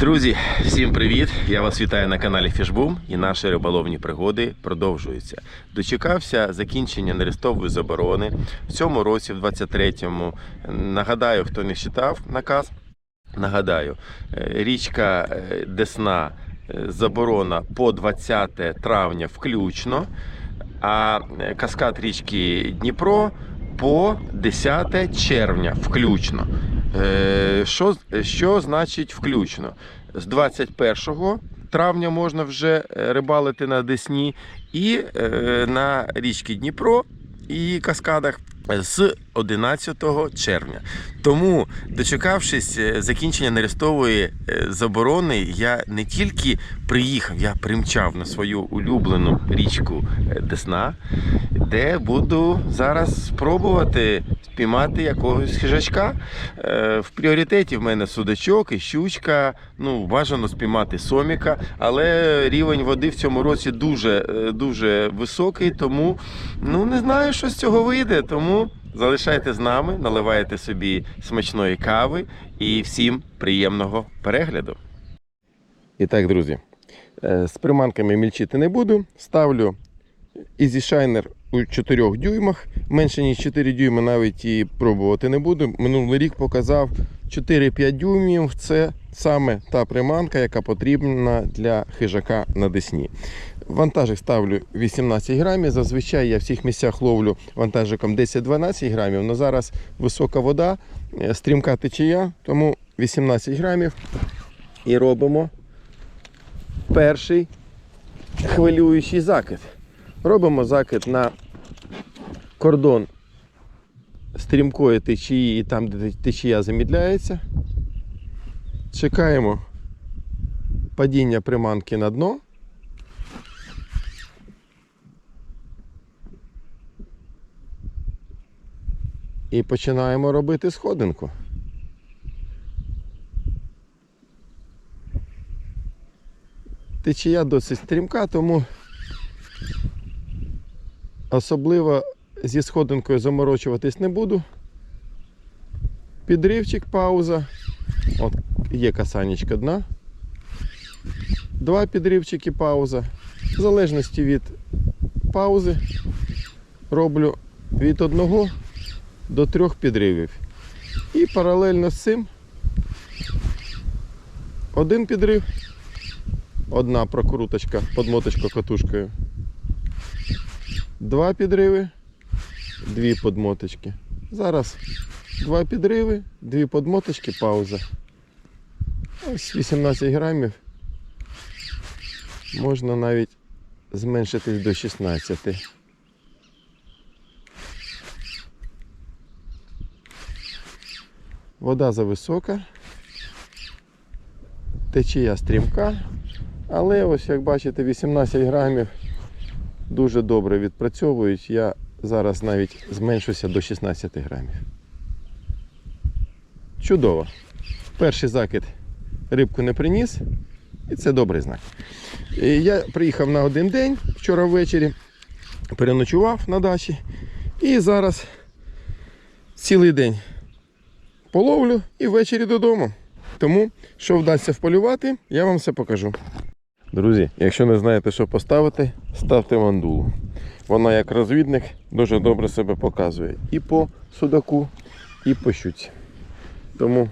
Друзі, всім привіт! Я вас вітаю на каналі Фішбум і наші риболовні пригоди продовжуються. Дочекався закінчення нерестової заборони в цьому році, в 23-му. Нагадаю, хто не читав наказ. Нагадаю, е, річка е, Десна е, заборона по 20 травня включно, а каскад річки Дніпро по 10 червня включно. Е, Що, що значить включно? З 21 травня можна вже е, рибалити на Десні і е, на річці Дніпро і каскадах з 11 червня. Тому, дочекавшись е, закінчення нерестової е, заборони, я не тільки приїхав, я примчав на свою улюблену річку е, Десна, де буду зараз спробувати спіймати якогось хижачка. В пріоритеті в мене судачок і щучка. Ну, бажано спіймати соміка, але рівень води в цьому році дуже, дуже високий, тому ну не знаю, що з цього вийде. Тому залишайте з нами, наливайте собі смачної кави і всім приємного перегляду. І так, друзі, е, з приманками мільчити не буду. Ставлю Easy Shiner у 4 дюймах. Менше ніж 4 дюйми навіть і пробувати не буду. Минулий рік показав 4-5 дюймів. Це саме та приманка, яка потрібна для хижака на Десні. Вантажик ставлю 18 грамів. Зазвичай я в всіх місцях ловлю вантажиком 10-12 грамів. але зараз висока вода, е, стрімка течія, тому 18 грамів. І робимо перший хвилюючий закид. Робимо закид на кордон стрімкої течії і там, де течія замідляється. Чекаємо падіння приманки на дно. І починаємо робити сходинку. Течія досить стрімка, тому особливо зі сходинкою заморочуватись не буду. Підривчик, пауза. От є касанечка дна. Два підривчики, пауза. В залежності від паузи роблю від одного до трьох підривів. І паралельно з цим один підрив, одна прокруточка, подмоточка катушкою. Два підриви, дві подмоточки. Зараз два підриви, дві подмоточки, пауза. Ось 18 грамів. Можна навіть зменшитись до 16. Вода зависока, течія стрімка, але ось як бачите 18 грамів дуже добре відпрацьовують. Я зараз навіть зменшуся до 16 грамів. Чудово. Перший закид рибку не приніс, і це добрий знак. Я приїхав на один день вчора ввечері, переночував на дачі. І зараз цілий день половлю і ввечері додому. Тому, що вдасться вполювати, я вам все покажу. Друзі, якщо не знаєте, що поставити, ставте мандулу. Вона як розвідник дуже добре себе показує і по судаку, і по щуці. Тому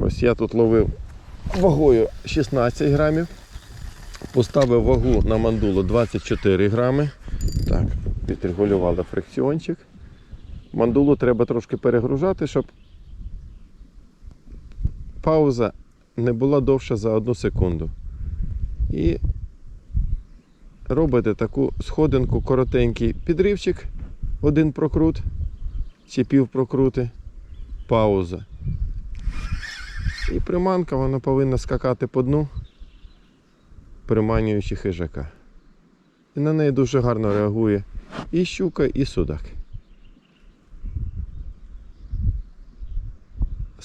ось я тут ловив вагою 16 грамів. Поставив вагу на мандулу 24 грами. Так, підрегулювали фрикціончик. Мандулу треба трошки перегружати, щоб пауза не була довша за одну секунду. І робите таку сходинку, коротенький підривчик, один прокрут чи пів прокрути, пауза. І приманка вона повинна скакати по дну, приманюючи хижака. І на неї дуже гарно реагує і щука, і судак.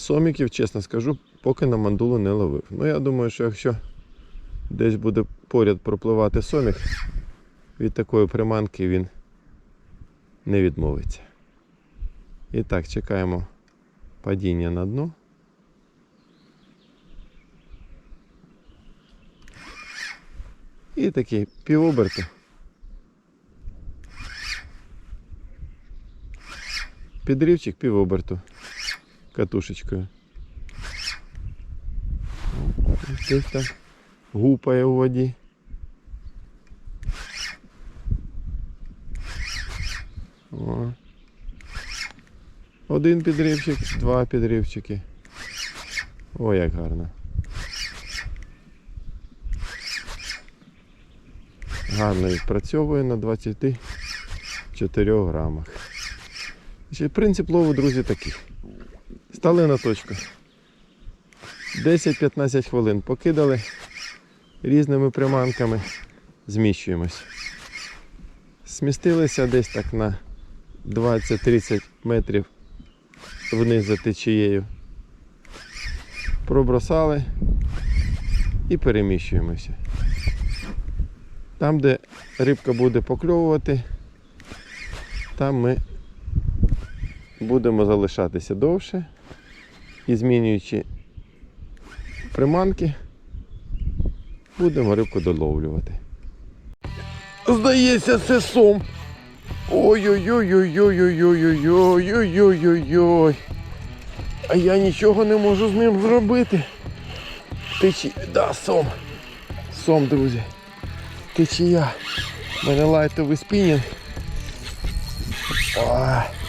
соміків, чесно скажу, поки на мандулу не ловив. Ну я думаю, що якщо десь буде поряд пропливати сомік, від такої приманки він не відмовиться. І так, чекаємо падіння на дно. І такий півоберти. Підрівчик півоберту. Катушечкою. Десь там гупає у воді. О. Один підривчик, два підривчики. О, як гарно. Гарно відпрацьовує на 24 грамах. Принцип лову, друзі, такий. Стали на точку. 10-15 хвилин покидали різними приманками, зміщуємось. Смістилися десь так на 20-30 метрів вниз за течією. Пробросали і переміщуємося. Там, де рибка буде покльовувати, там ми будемо залишатися довше і змінюючи приманки, будемо рибку доловлювати. Здається, це сом. Ой-ой-ой-ой-ой-ой-ой-ой-ой-ой-ой-ой. А я нічого не можу з ним зробити. Течі... Да, сом. Сом, друзі. Течія. У мене лайтовий спінінг. Ой.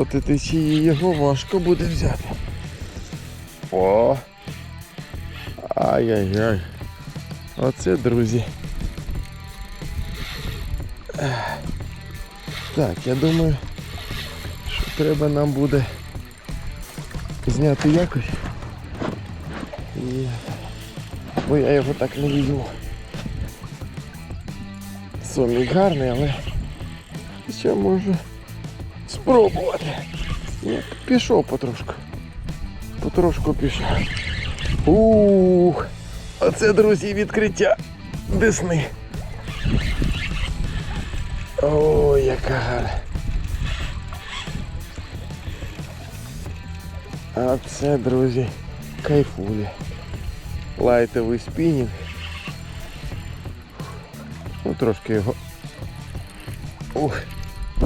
Проти течії його важко буде взяти. О! Ай-яй-яй. Оце, друзі. Так, я думаю, що треба нам буде зняти якось. І... Бо я його так не візьму. Сомік гарний, але ще можу спробувати. Ну, пішов потрошку. Потрошку пішов. Ух! Оце, друзі, відкриття десни. Ой, яка гарна. А це, друзі, кайфулі. Лайтовий спінінг. Ну, трошки його. Ух,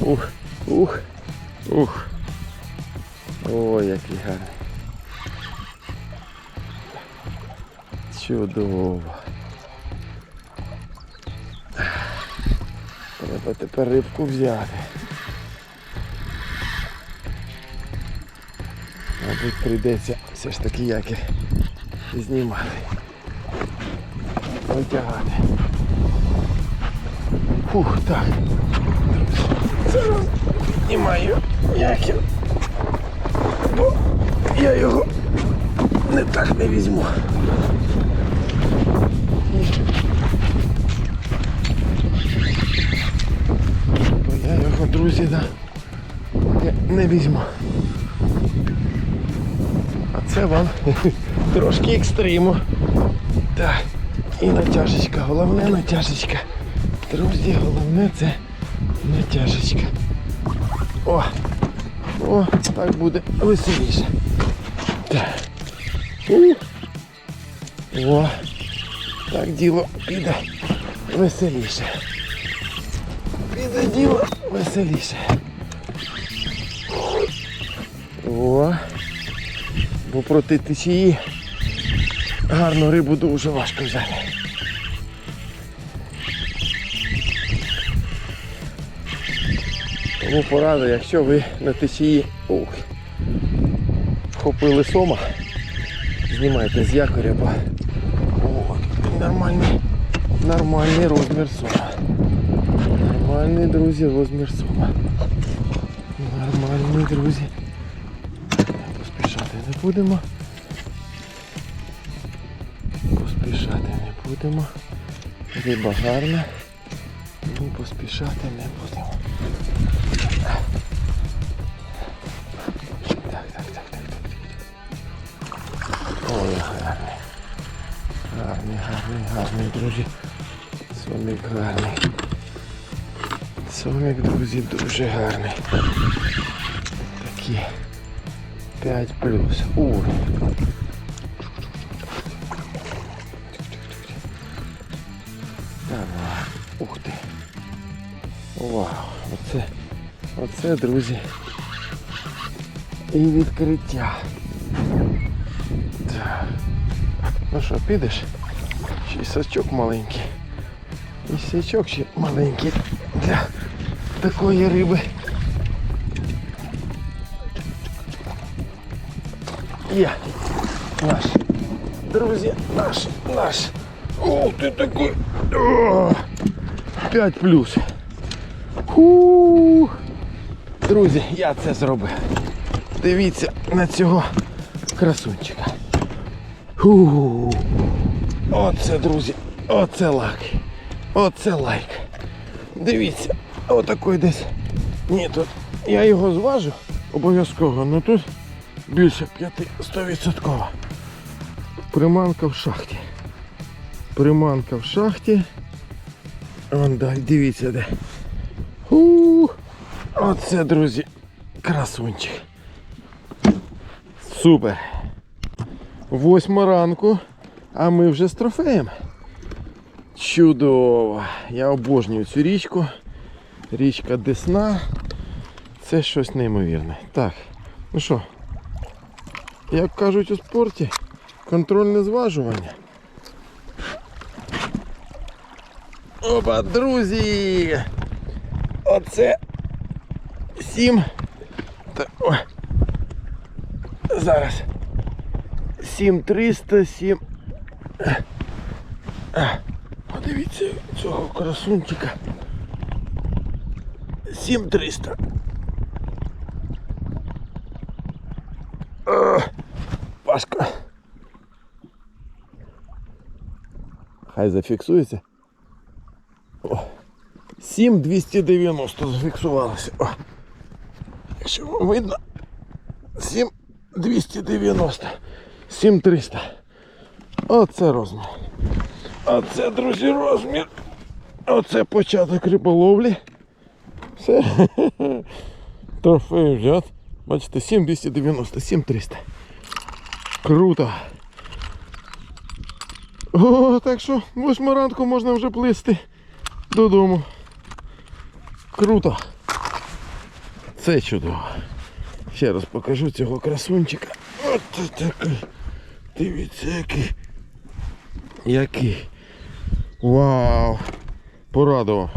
ух, ух, ух. Ой, який гарний. Чудово. Треба тепер рибку взяти. Мабуть, прийдеться все ж таки якір знімати. Витягати. Фух, так. Знімаю якір. Бо я його не так не візьму. Бо я його, друзі, да, не, не візьму. А це вам трошки екстриму. Так, і натяжечка, головне натяжечка. Друзі, головне це натяжечка. О! О, так буде веселіше. Так. У. О, так діло піде веселіше. Піде діло веселіше. О, бо проти течії гарну рибу дуже важко взяти. Тому порада, якщо ви на течії ух, вхопили сома, знімайте з якоря, бо о, нормальний, нормальний розмір сома. Нормальний, друзі, розмір сома. Нормальний, друзі. Поспішати не будемо. Поспішати не будемо. Риба гарна. Ну, поспішати не будемо. друзі. Сомик гарний. Сомик, друзі, дуже гарний. Такі 5 плюс. У. Давай. Ух ти. Вау. Оце, оце, друзі. І відкриття. Так. Ну що, підеш? Ще й сачок маленький. І сачок ще маленький для такої риби. Є. Наш. Друзі, наш, наш. Ух ти такий. О, 5 плюс. Фу. Друзі, я це зробив. Дивіться на цього красунчика. Фу. Оце, друзі, оце лайк. Оце лайк. Дивіться, отакий десь. Ні, тут я його зважу обов'язково, але тут більше 5 100%. Приманка в шахті. Приманка в шахті. Вон далі, дивіться де. Ух. Оце, друзі, красунчик. Супер. Восьма ранку, а ми вже з трофеєм. Чудово. Я обожнюю цю річку. Річка Десна. Це щось неймовірне. Так, ну що, як кажуть у спорті, контрольне зважування. Опа, друзі! Оце сім. Та, о. Зараз. Сім триста, сім. А, Подивіться цього красунчика. Сім триста. О, Пашка. Хай зафіксується. О, 7290 зафіксувалося. О. Якщо вам видно, 7290, 7300. Оце розмір. Оце, друзі, розмір. Оце початок риболовлі. Все. Трофей взят. Бачите, 7290, 7300. Круто. О, так що, восьма ранку можна вже плисти додому. Круто. Це чудово. Ще раз покажу цього красунчика. От такий. Дивіться, який. Який. Вау! Порадував.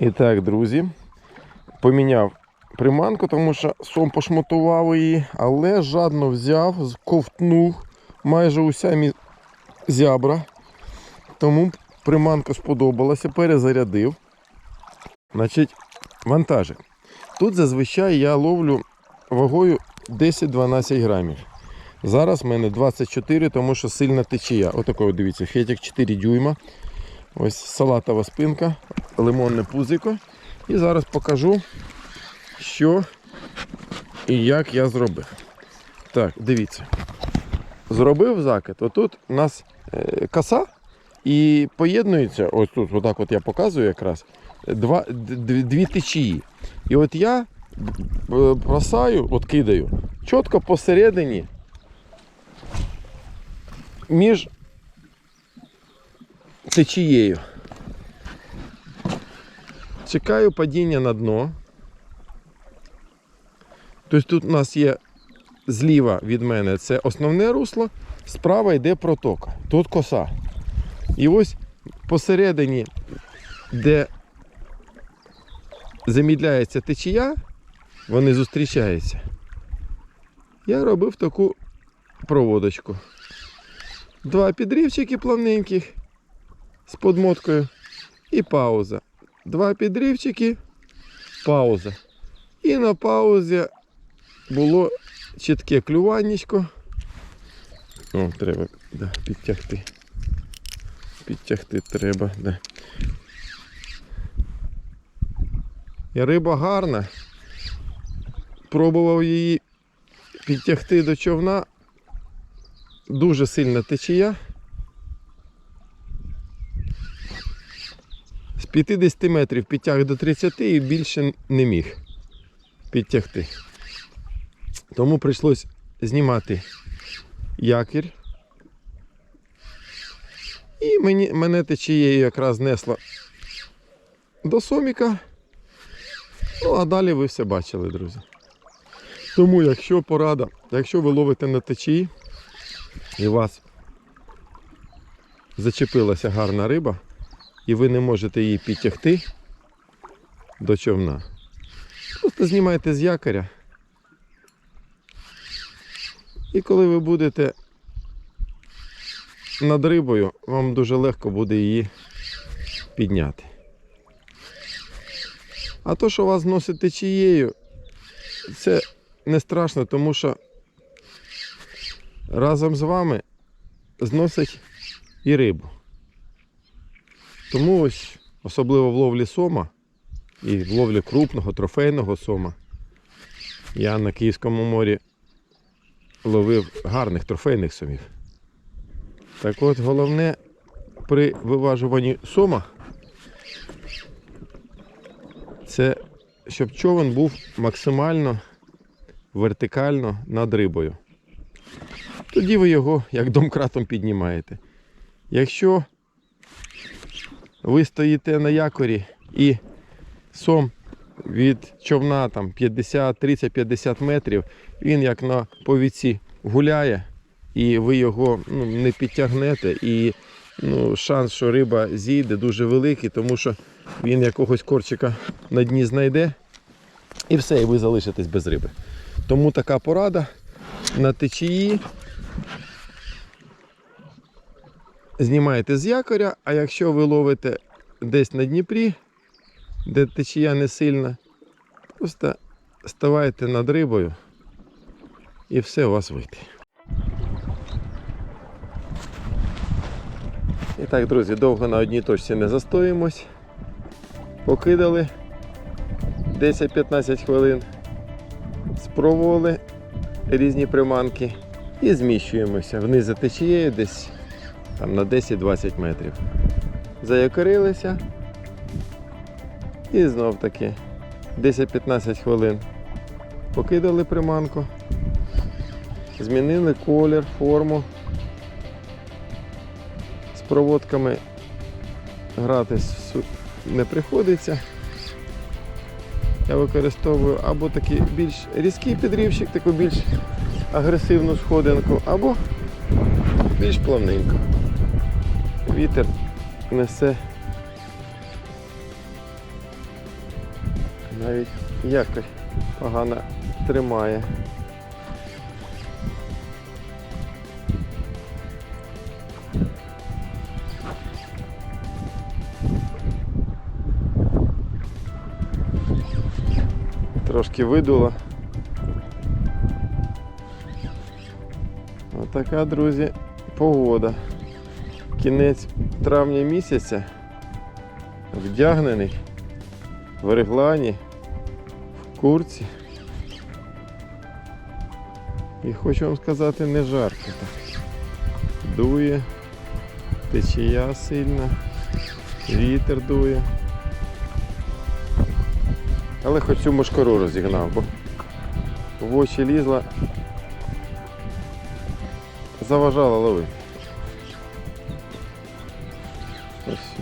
І так, друзі, поміняв приманку, тому що сом пошмотував її, але жадно взяв, ковтнув майже у самі зябра. Тому приманка сподобалася, перезарядив. Значить, вантажик. Тут зазвичай я ловлю вагою 10-12 грамів. Зараз в мене 24, тому що сильна течія. Отакий, от дивіться, фетик 4 дюйма. Ось салатова спинка, лимонне пузико. І зараз покажу, що і як я зробив. Так, дивіться. Зробив закид. Отут у нас е, коса і поєднується, ось тут, отак от я показую якраз, два, дві течії. І от я е, бросаю, от кидаю, чітко посередині між течією. Чекаю падіння на дно. Тобто тут у нас є зліва від мене це основне русло, справа йде протока. Тут коса. І ось посередині, де замідляється течія, вони зустрічаються. Я робив таку проводочку. Два підривчики плавненьких з подмоткою і пауза. Два підривчики, пауза. І на паузі було чітке клюваннячко. О, треба да, підтягти. Підтягти треба, да. І риба гарна. Пробував її підтягти до човна. Дуже сильна течія. З 50 метрів підтяг до 30 і більше не міг підтягти. Тому прийшлось знімати якір. І мені, мене течією якраз несло до соміка. Ну, а далі ви все бачили, друзі. Тому, якщо порада, якщо ви ловите на течії і вас зачепилася гарна риба, і ви не можете її підтягти до човна, просто знімайте з якоря. І коли ви будете над рибою, вам дуже легко буде її підняти. А то, що вас зносить течією, це не страшно, тому що разом з вами зносить і рибу. Тому ось, особливо в ловлі сома і в ловлі крупного трофейного сома. Я на Київському морі ловив гарних трофейних сомів. Так от головне при виважуванні сома це щоб човен був максимально вертикально над рибою. Тоді ви його як домкратом піднімаєте. Якщо ви стоїте на якорі і сом від човна там 50, 30, 50 метрів, він як на повіці гуляє, і ви його ну, не підтягнете. І ну, шанс, що риба зійде, дуже великий, тому що він якогось корчика на дні знайде. І все, і ви залишитесь без риби. Тому така порада на течії. Знімаєте з якоря, а якщо ви ловите десь на Дніпрі, де течія не сильна, просто ставайте над рибою і все у вас вийде. І так, друзі, довго на одній точці не застоїмось. Покидали 10-15 хвилин, спробували різні приманки і зміщуємося вниз за течією десь там, на 10-20 метрів. Заякорилися і знов таки 10-15 хвилин покидали приманку, змінили колір, форму. З проводками гратись су- не приходиться. Я використовую або такий більш різкий підрівчик, таку більш агресивну сходинку, або більш плавненько. Вітер несе навіть якось погано тримає. Трошки видуло. Отака, друзі, погода. Кінець травня місяця. Вдягнений в реглані, в курці. І хочу вам сказати, не жарко так. Дує, течія сильна, вітер дує. Але хоч цю мошкару розігнав, бо в очі лізла, заважала ловити.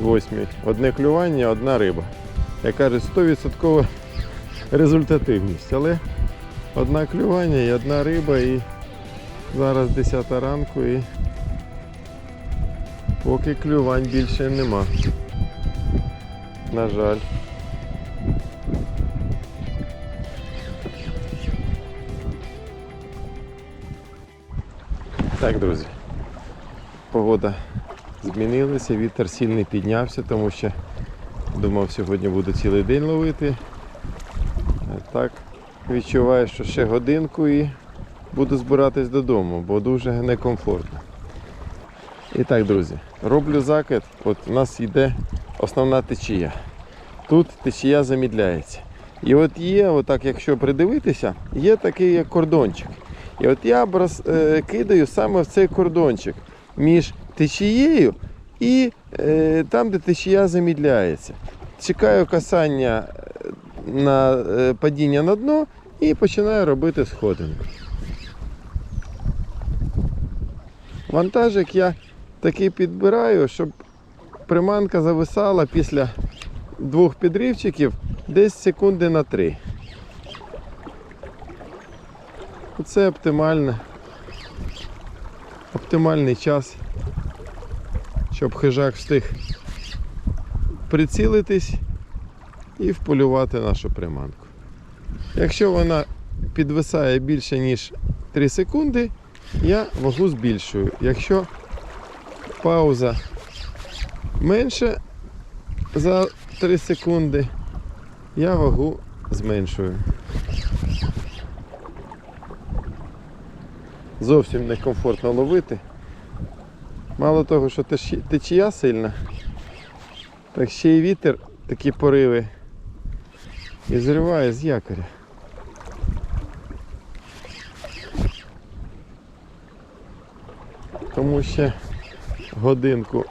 Восьмій. Одне клювання, одна риба. Як кажуть, 100% результативність. Але одна клювання і одна риба і зараз 10 ранку і поки клювань більше нема. На жаль. Так, друзі. Погода змінилася, вітер сильний піднявся, тому що думав сьогодні буду цілий день ловити. Так відчуваю, що ще годинку і буду збиратись додому, бо дуже некомфортно. І так, друзі, роблю закид. От у нас йде основна течія. Тут течія замідляється. І от є, отак, якщо придивитися, є такий кордончик. І от я брос- е, кидаю саме в цей кордончик між течією і е, там, де течія замідляється. Чекаю касання е, на е, падіння на дно і починаю робити сходинку. Вантажик я такий підбираю, щоб приманка зависала після двох підривчиків десь секунди на три. Це оптимальне. Оптимальний час, щоб хижак встиг прицілитись і вполювати нашу приманку. Якщо вона підвисає більше, ніж 3 секунди, я вагу збільшую. Якщо пауза менше за 3 секунди, я вагу зменшую. Зовсім некомфортно ловити. Мало того, що течія сильна, так ще й вітер такі пориви і зриває з якоря. Тому ще годинку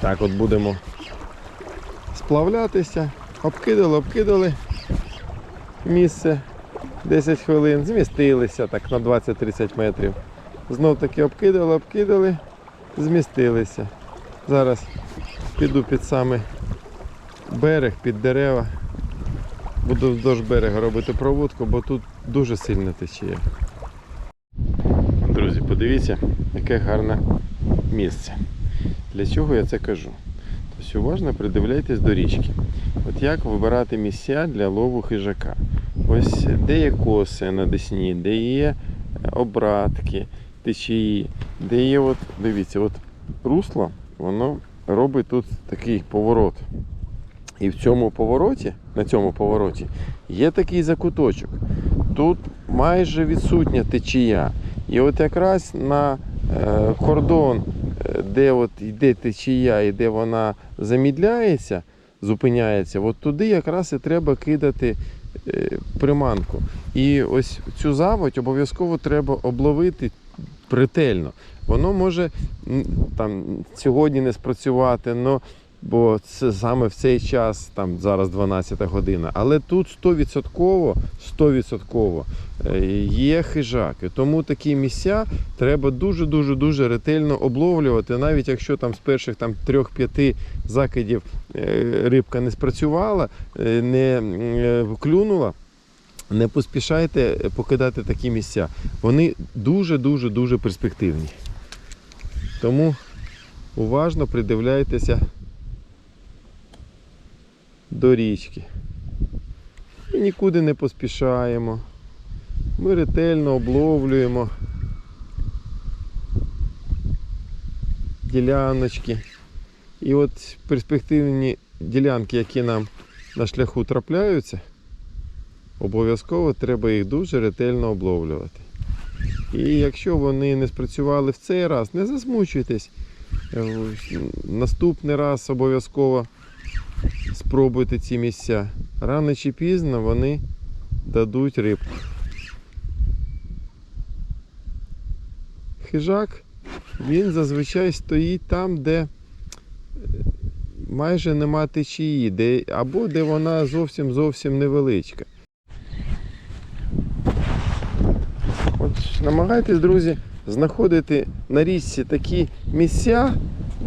так от будемо сплавлятися. Обкидали, обкидали місце 10 хвилин, змістилися так на 20-30 метрів. Знов таки обкидали, обкидали, змістилися. Зараз піду під саме берег, під дерева. Буду вздовж берега робити проводку, бо тут дуже сильно течія. Друзі, подивіться, яке гарне місце. Для чого я це кажу? Тобто уважно придивляйтесь до річки. От як вибирати місця для лову хижака. Ось де є коси на десні, де є обратки, течії, де є, от, дивіться, от русло, воно робить тут такий поворот. І в цьому повороті, на цьому повороті, є такий закуточок. Тут майже відсутня течія. І от якраз на е, кордон, е, де от йде течія і де вона замідляється, зупиняється, от туди якраз і треба кидати е, приманку. І ось цю заводь обов'язково треба обловити ретельно. Воно може там, сьогодні не спрацювати, но, бо це саме в цей час, там зараз 12 година. Але тут 100%, 100% е, є хижак. І тому такі місця треба дуже-дуже дуже ретельно обловлювати, навіть якщо там з перших там 3-5 закидів е, рибка не спрацювала, е, не клюнула. Не поспішайте покидати такі місця. Вони дуже-дуже дуже перспективні. Тому уважно придивляйтеся до річки. Ми нікуди не поспішаємо. Ми ретельно обловлюємо діляночки. І от перспективні ділянки, які нам на шляху трапляються, обов'язково треба їх дуже ретельно обловлювати. І якщо вони не спрацювали в цей раз, не засмучуйтесь. Наступний раз обов'язково спробуйте ці місця. Рано чи пізно вони дадуть рибку. Хижак, він зазвичай стоїть там, де е, майже нема течії, де, або де вона зовсім зовсім невеличка. От намагайтесь, друзі, знаходити на річці такі місця,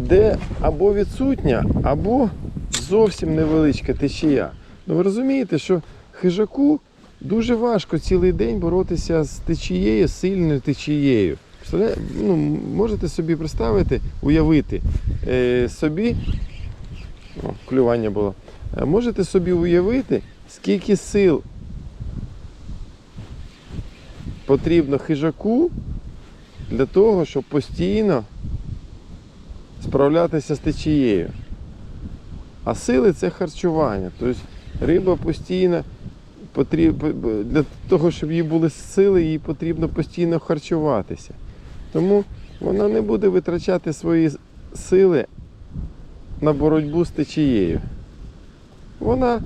де або відсутня, або зовсім невеличка течія. Ну ви розумієте, що хижаку дуже важко цілий день боротися з течією, сильною течією. Ну, можете собі представити, уявити е, собі. О, клювання було. Е, Можете собі уявити, скільки сил потрібно хижаку для того, щоб постійно справлятися з течією. А сили це харчування. Тобто риба постійно для того, щоб їй були сили, їй потрібно постійно харчуватися. Тому вона не буде витрачати свої сили на боротьбу з течією. Вона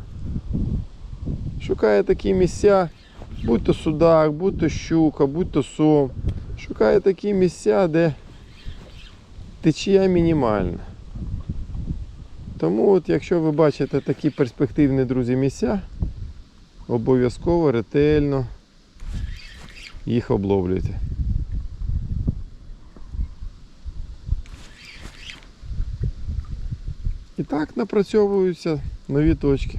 шукає такі місця, будь то судак, будь то щука, будь то сом. Шукає такі місця, де течія мінімальна. Тому от якщо ви бачите такі перспективні, друзі, місця, обов'язково ретельно їх обловлюйте. І так напрацьовуються нові точки.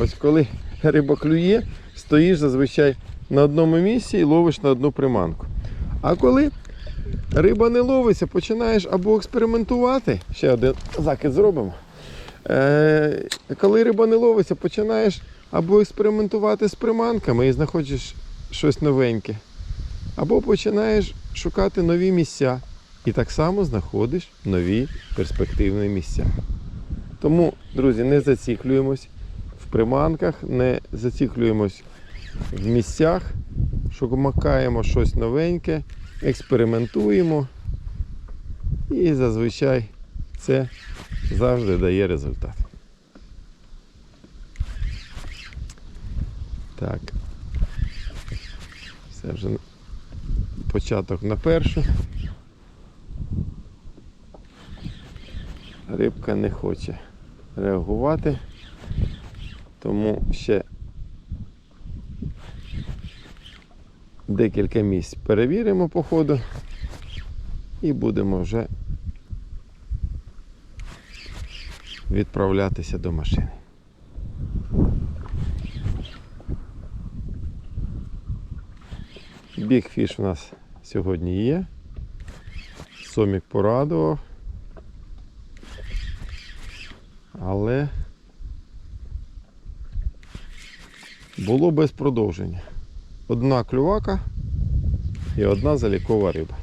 Ось коли риба клює, стоїш зазвичай на одному місці і ловиш на одну приманку. А коли риба не ловиться, починаєш або експериментувати. Ще один закид зробимо. Е, коли риба не ловиться, починаєш або експериментувати з приманками і знаходиш щось новеньке, або починаєш шукати нові місця і так само знаходиш нові перспективні місця. Тому, друзі, не заціклюємось в приманках, не заціклюємось в місцях, шукаємо щось новеньке, експериментуємо. І зазвичай це завжди дає результат. Так. Це вже початок на першу. Рибка не хоче реагувати, тому ще декілька місць перевіримо по ходу і будемо вже відправлятися до машини. Бігфіш у нас сьогодні є. Сомік порадував. Але було без продовження. Одна клювака і одна залікова риба.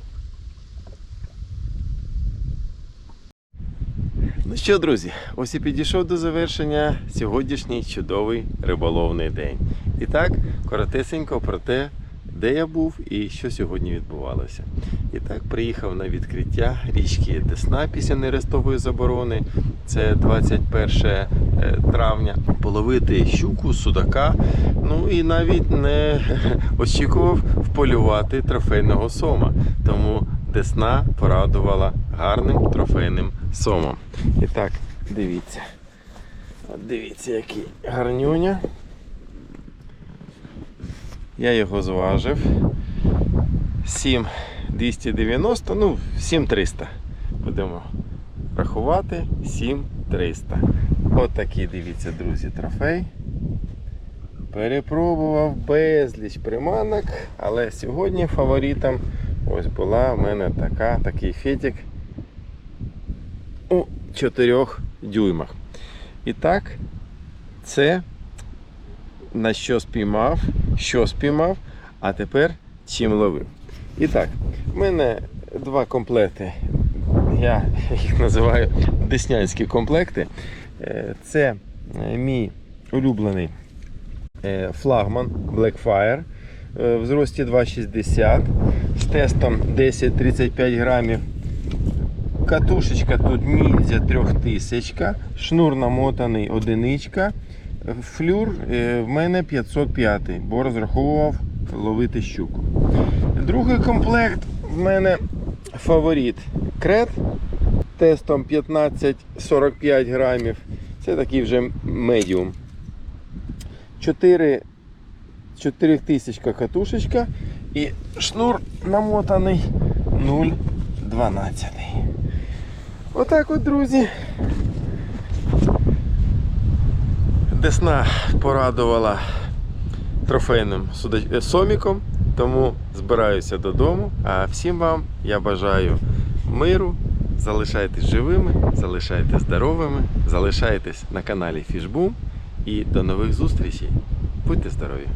Ну що, друзі, ось і підійшов до завершення сьогоднішній чудовий риболовний день. І так, коротесенько про те, де я був і що сьогодні відбувалося. І так, приїхав на відкриття річки Десна після нерестової заборони. Це 21 е, травня. Половити щуку, судака. Ну і навіть не очікував вполювати трофейного сома. Тому Десна порадувала гарним трофейним сомом. І так, дивіться. Дивіться, який гарнюня. Я його зважив. 7,290, ну, 7,300. Будемо рахувати. 7,300. От такий, дивіться, друзі, трофей. Перепробував безліч приманок, але сьогодні фаворитом ось була в мене така, такий фетик у 4 дюймах. І так, це на що спіймав, що спіймав, а тепер чим ловив. І так, в мене два комплекти. Я їх називаю деснянські комплекти. Е, Це е, мій улюблений флагман Blackfire е, в зрості 2,60 з тестом 10-35 грамів. Катушечка тут ніндзя 3000, шнур намотаний одиничка. Флюр е, в мене 505, бо розраховував ловити щуку. Другий комплект в мене фаворит крет тестом 15-45 грамів. Це такий вже медіум. 4 4000 катушечка і шнур намотаний 0,12. Отак от, друзі. Десна порадувала трофейним соміком, тому збираюся додому. А всім вам я бажаю миру. Залишайтесь живими, залишайтесь здоровими, залишайтесь на каналі Фішбум і до нових зустрічей. Будьте здорові!